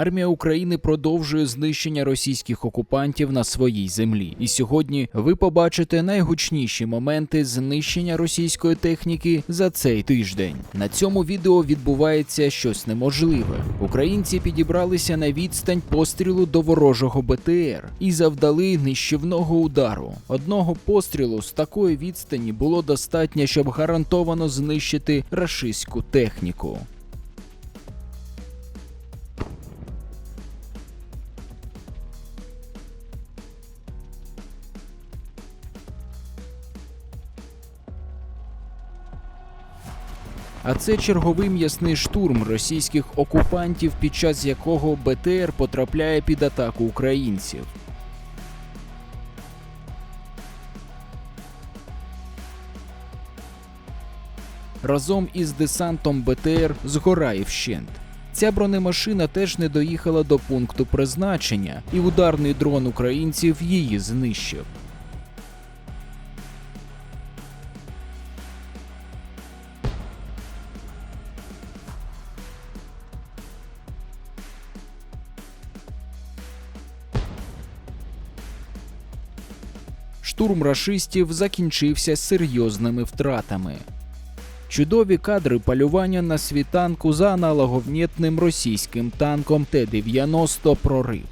Армія України продовжує знищення російських окупантів на своїй землі. І сьогодні ви побачите найгучніші моменти знищення російської техніки за цей тиждень. На цьому відео відбувається щось неможливе. Українці підібралися на відстань пострілу до ворожого БТР і завдали нищівного удару. Одного пострілу з такої відстані було достатньо, щоб гарантовано знищити рашистську техніку. А це черговий м'ясний штурм російських окупантів, під час якого БТР потрапляє під атаку українців. Разом із десантом БТР згорає вщент. Ця бронемашина теж не доїхала до пункту призначення, і ударний дрон українців її знищив. Штурм рашистів закінчився серйозними втратами. Чудові кадри полювання на світанку за аналоговнітним російським танком Т-90 прорив.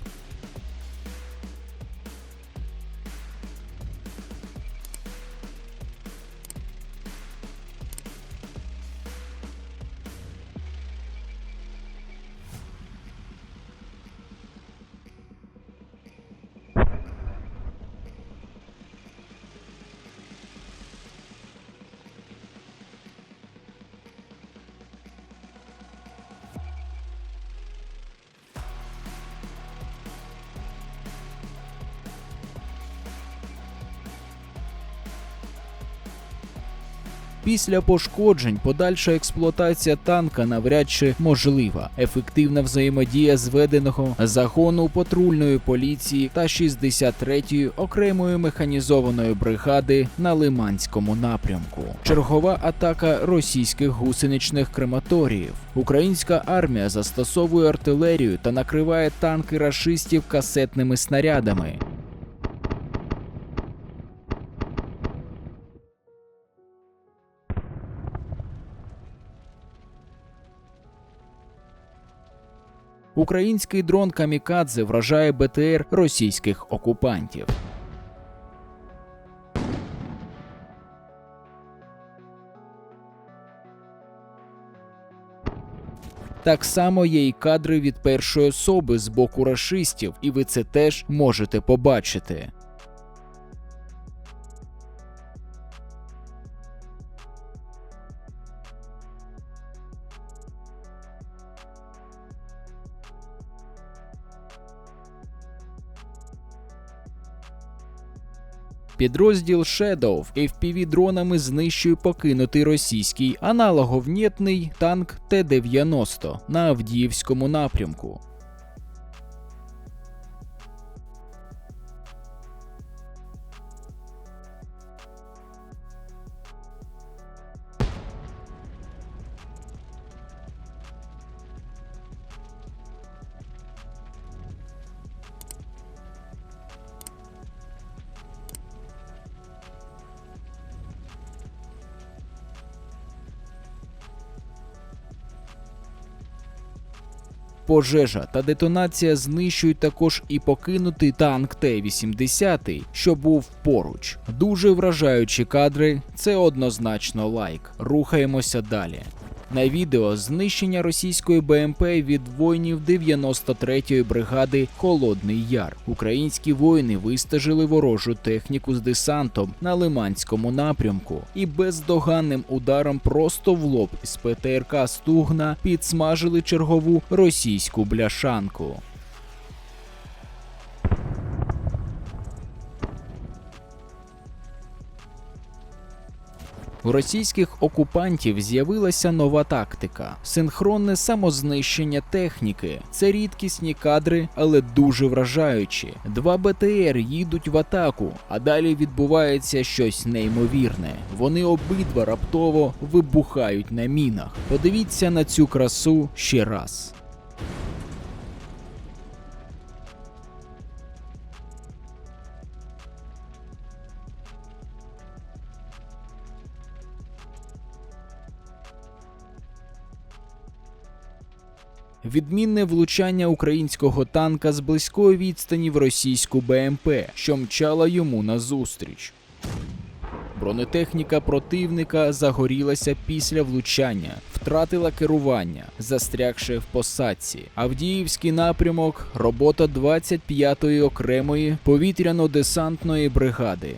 Після пошкоджень подальша експлуатація танка навряд чи можлива. Ефективна взаємодія зведеного загону патрульної поліції та 63-ї окремої механізованої бригади на Лиманському напрямку. Чергова атака російських гусеничних крематоріїв. Українська армія застосовує артилерію та накриває танки рашистів касетними снарядами. Український дрон Камікадзе вражає БТР російських окупантів. Так само є і кадри від першої особи з боку рашистів, і ви це теж можете побачити. Підрозділ Shadow FPV-дронами знищує покинутий російський аналоговнєтний танк Т-90 на Авдіївському напрямку. Пожежа та детонація знищують також і покинутий танк Т-80, що був поруч. Дуже вражаючі кадри. Це однозначно лайк. Рухаємося далі. На відео знищення російської БМП від воїнів 93-ї бригади Холодний Яр. Українські воїни вистежили ворожу техніку з десантом на Лиманському напрямку і бездоганним ударом просто в лоб з ПТРК Стугна підсмажили чергову російську бляшанку. У російських окупантів з'явилася нова тактика синхронне самознищення техніки. Це рідкісні кадри, але дуже вражаючі. Два БТР їдуть в атаку, а далі відбувається щось неймовірне. Вони обидва раптово вибухають на мінах. Подивіться на цю красу ще раз. Відмінне влучання українського танка з близької відстані в російську БМП, що мчала йому назустріч. Бронетехніка противника загорілася після влучання, втратила керування, застрягши в посадці. Авдіївський напрямок робота 25-ї окремої повітряно-десантної бригади.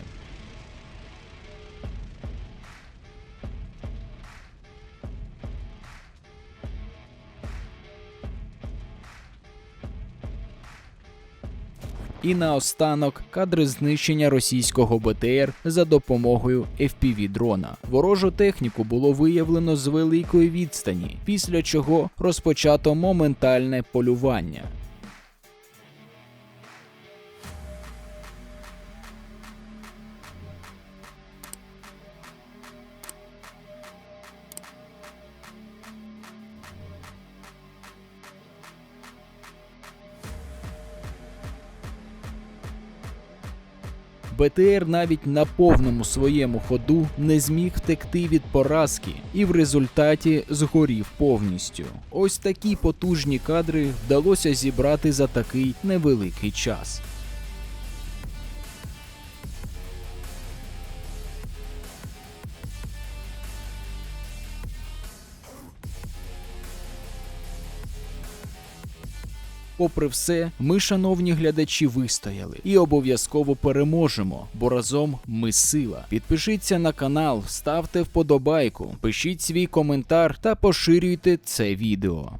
І наостанок кадри знищення російського БТР за допомогою FPV-дрона. Ворожу техніку було виявлено з великої відстані, після чого розпочато моментальне полювання. БТР навіть на повному своєму ходу не зміг втекти від поразки і в результаті згорів повністю. Ось такі потужні кадри вдалося зібрати за такий невеликий час. Попри все, ми, шановні глядачі, вистояли і обов'язково переможемо, бо разом ми сила. Підпишіться на канал, ставте вподобайку, пишіть свій коментар та поширюйте це відео.